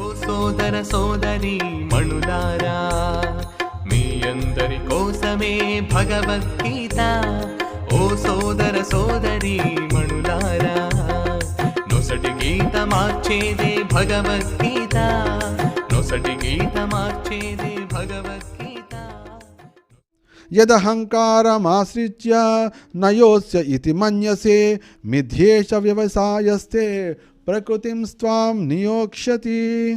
ఓ సోదర సోదరి మణులారా మీ అందరి కోసమే భగవద్గీత. ఓ సోదర సోదరి మణులారా నొసటి గీత మార్చేదే భగవద్గీత. నొసటి గీత మార్చేదే భగవద్గీత. యదహంకారమాశ్రిత్య నయోస్య ఇతి మన్యసే మిథ్యేష వ్యవసాయస్తే ప్రకృతిం స్వాం నియోక్షతి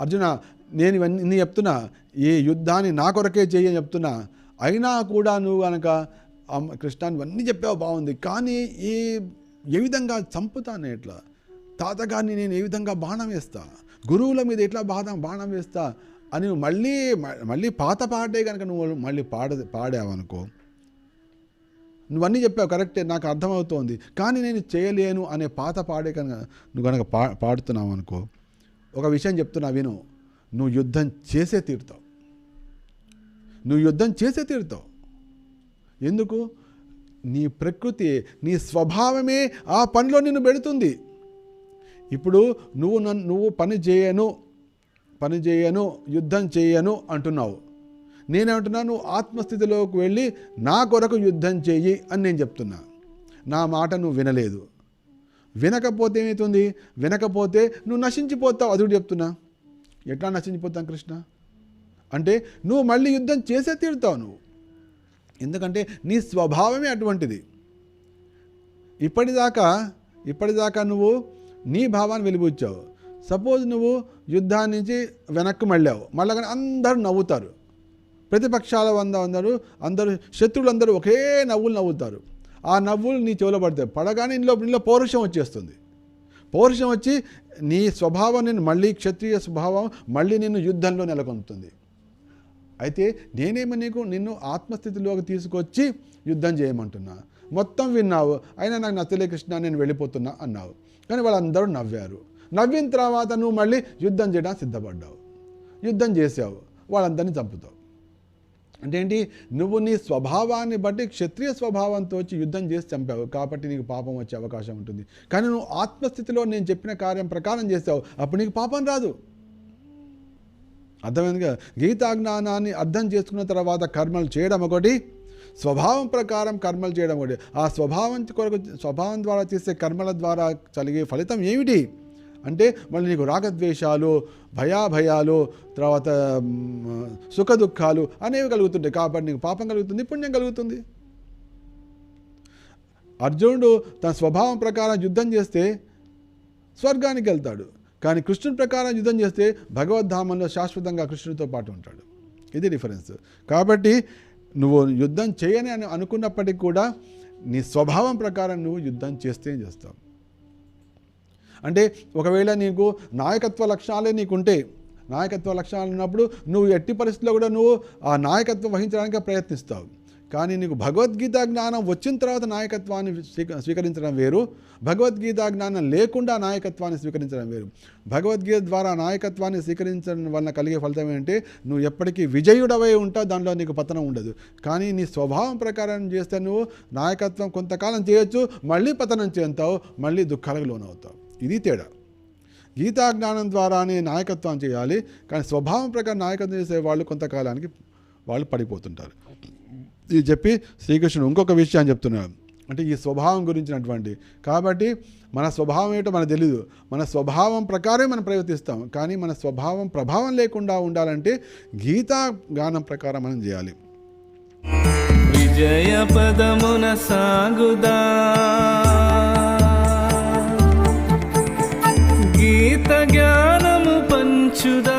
అర్జున నేను ఇవన్నీ చెప్తున్నా. ఈ యుద్ధాన్ని నా కొరకే చెయ్యి అని చెప్తున్నా. అయినా కూడా నువ్వు కనుక కృష్ణాన్ని కృష్ణ ఇవన్నీ చెప్పావు బాగుంది. కానీ ఏ ఏ విధంగా చంపుతాను ఎట్లా? తాతగారిని నేను ఏ విధంగా బాణం వేస్తా? గురువుల మీద ఎట్లా బాధ బాణం వేస్తా? అని నువ్వు మళ్ళీ మళ్ళీ పాత పాటే కనుక నువ్వు మళ్ళీ పాడ పాడావనుకో. నువ్వన్నీ చెప్పావు కరెక్టే నాకు అర్థమవుతోంది. కానీ నేను చేయలేను అనే పాత పాడే కనుక నువ్వు కనుక పా పాడుతున్నావు అనుకో ఒక విషయం చెప్తున్నా విను. నువ్వు యుద్ధం చేసే తీరుతావు. నువ్వు యుద్ధం చేసే తీరుతావు. ఎందుకు? నీ ప్రకృతి నీ స్వభావమే ఆ పనిలో నిన్ను పెడుతుంది. ఇప్పుడు నువ్వు నన్ను నువ్వు పని చేయను పని చేయను యుద్ధం చేయను అంటున్నావు. నేనేమంటున్నా నువ్వు ఆత్మస్థితిలోకి వెళ్ళి నా కొరకు యుద్ధం చెయ్యి అని నేను చెప్తున్నా. నా మాట నువ్వు వినలేదు. వినకపోతే ఏమవుతుంది వినకపోతే నువ్వు నశించిపోతావు అది చెప్తున్నా. ఎట్లా నశించిపోతావు కృష్ణ? అంటే నువ్వు మళ్ళీ యుద్ధం చేసే తీరుతావు నువ్వు. ఎందుకంటే నీ స్వభావమే అటువంటిది. ఇప్పటిదాకా ఇప్పటిదాకా నువ్వు నీ భావాన్ని వెలిబుచ్చావు సపోజ్ నువ్వు యుద్ధాన్నించి వెనక్కి మళ్ళావు. మళ్ళీ కానీ అందరూ నవ్వుతారు. ప్రతిపక్షాల వంద అందరూ అందరూ శత్రువులందరూ ఒకే నవ్వులు నవ్వుతారు. ఆ నవ్వులు నీ చెవులో పడతాయి. పడగానే ఇంట్లో ఇంట్లో పౌరుషం వచ్చేస్తుంది. పౌరుషం వచ్చి నీ స్వభావం నేను మళ్ళీ క్షత్రియ స్వభావం మళ్ళీ నిన్ను యుద్ధంలో నెలకొంటుంది. అయితే నేనేమో నీకు నిన్ను ఆత్మస్థితిలోకి తీసుకొచ్చి యుద్ధం చేయమంటున్నా? మొత్తం విన్నావు. అయినా నాకు నచ్చలే కృష్ణ నేను వెళ్ళిపోతున్నా అన్నావు. కానీ వాళ్ళందరూ నవ్వారు. నవ్విన తర్వాత నువ్వు మళ్ళీ యుద్ధం చేయడానికి సిద్ధపడ్డావు. యుద్ధం చేసావు వాళ్ళందరినీ చంపుతావు. అంటే ఏంటి నువ్వు నీ స్వభావాన్ని బట్టి క్షత్రియ స్వభావంతో వచ్చి యుద్ధం చేసి చంపావు. కాబట్టి నీకు పాపం వచ్చే అవకాశం ఉంటుంది. కానీ నువ్వు ఆత్మస్థితిలో నేను చెప్పిన కార్యం ప్రకారం చేసావు. అప్పుడు నీకు పాపం రాదు. అర్థమైందిగా? గీతాజ్ఞానాన్ని అర్థం చేసుకున్న తర్వాత కర్మలు చేయడం ఒకటి స్వభావం ప్రకారం కర్మలు చేయడం ఒకటి. ఆ స్వభావం కొరకు స్వభావం ద్వారా చేసే కర్మల ద్వారా కలిగే ఫలితం ఏమిటి? అంటే మళ్ళీ నీకు రాగద్వేషాలు భయాభయాలు తర్వాత సుఖ దుఃఖాలు అనేవి కలుగుతుంటాయి. కాబట్టి నీకు పాపం కలుగుతుంది పుణ్యం కలుగుతుంది. అర్జునుడు తన స్వభావం ప్రకారం యుద్ధం చేస్తే స్వర్గానికి వెళ్తాడు. కానీ కృష్ణుడి ప్రకారం యుద్ధం చేస్తే భగవద్ధామంలో శాశ్వతంగా కృష్ణుడితో పాటు ఉంటాడు. ఇది డిఫరెన్స్. కాబట్టి నువ్వు యుద్ధం చేయని అని అనుకున్నప్పటికీ కూడా నీ స్వభావం ప్రకారం నువ్వు యుద్ధం చేస్తే చేస్తావు. అంటే ఒకవేళ నీకు నాయకత్వ లక్షణాలే నీకుంటే నాయకత్వ లక్షణాలు ఉన్నప్పుడు నువ్వు ఎట్టి పరిస్థితుల్లో కూడా నువ్వు ఆ నాయకత్వం వహించడానికి ప్రయత్నిస్తావు. కానీ నీకు భగవద్గీత జ్ఞానం వచ్చిన తర్వాత నాయకత్వాన్ని స్వీకరించడం వేరు. భగవద్గీత జ్ఞానం లేకుండా నాయకత్వాన్ని స్వీకరించడం వేరు. భగవద్గీత ద్వారా నాయకత్వాన్ని స్వీకరించడం వలన కలిగే ఫలితం ఏంటంటే నువ్వు ఎప్పటికీ విజయుడవై ఉంటావు దానిలో నీకు పతనం ఉండదు. కానీ నీ స్వభావం ప్రకారం చేస్తే నువ్వు నాయకత్వం కొంతకాలం చేయొచ్చు మళ్ళీ పతనం చెందుతావు మళ్ళీ దుఃఖాలకు లోనవుతావు. ఇది తేడా. గీతా జ్ఞానం ద్వారానే నాయకత్వం చేయాలి కానీ స్వభావం ప్రకారం నాయకత్వం చేసే వాళ్ళు కొంతకాలానికి వాళ్ళు పడిపోతుంటారు. ఇది చెప్పి శ్రీకృష్ణుడు ఇంకొక విషయాన్ని చెప్తున్నాడు అంటే ఈ స్వభావం గురించినటువంటి. కాబట్టి మన స్వభావం ఏంటో మనకు తెలియదు మన స్వభావం ప్రకారమే మనం ప్రవర్తిస్తాం. కానీ మన స్వభావం ప్రభావం లేకుండా ఉండాలంటే గీతా గానం ప్రకారం మనం చేయాలి. విజయ పదమున సాగుదా? to the